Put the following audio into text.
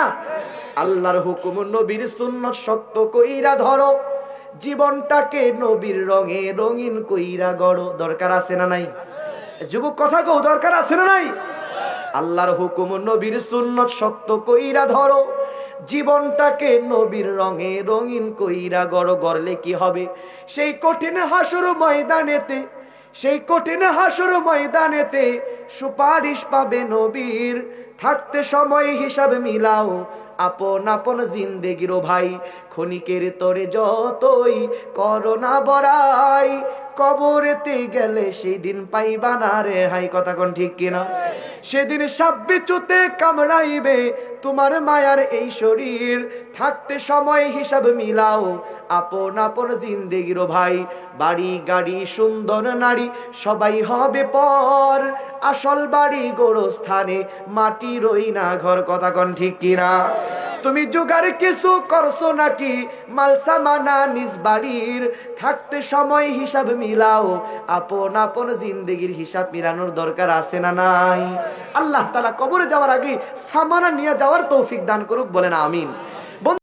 না? আল্লাহর হুকুম নবীর সুন্নত সত্য কইরা ধরো। জীবনটাকে নবীর রঙে রঙিন কইরা গড়ো। দরকার আছে না নাই? যুবক, কথা কও, দরকার আছে না নাই? আল্লাহর হুকুম নবীর সুন্নত সত্য কইরা ধরো। জীবনটাকে নবীর রঙে রঙিন কইরা গড়। গড়লে কি হবে? সেই কঠিন হাসুর ময়দানেতে সেই কঠিন হাসুর ময়দানেতে সুপারিশ পাবে নবীর। থাকতে সময় হিসাব মিলাও, আপন আপন জিন্দেগিরও ভাই। ক্ষণিকের তরে যতই করোনা বড়াই, কবরেতে গেলে সেই দিন পাইবা না রে, হাই কথা কোন ঠিক কিনা? সেদিন সব বিচুতে কামড়াইবে তোমার মায়ার এই শরীর। থাকতে সময় হিসাব মিলাও, আপন আপন জিন্দেগির ভাই। বাড়ি, গাড়ি, সুন্দর নারী, সবাই হবে পর। আসল বাড়ি গোড়স্থানে মাটি রই না ঘর, কথা কন ঠিক কিনা? তুমি জোগাড় কিছু করছ নাকি? মালসামানা নিজ বাড়ির। থাকতে সময় হিসাব মিলাও। আপন আপন জিন্দগির হিসাব মিলানোর দরকার আছে না নাই? আল্লাহ তালা কবরে যাওয়ার আগে সামানা নিয়ে যাওয়ার তৌফিক দান করুক, বলেন আমিন।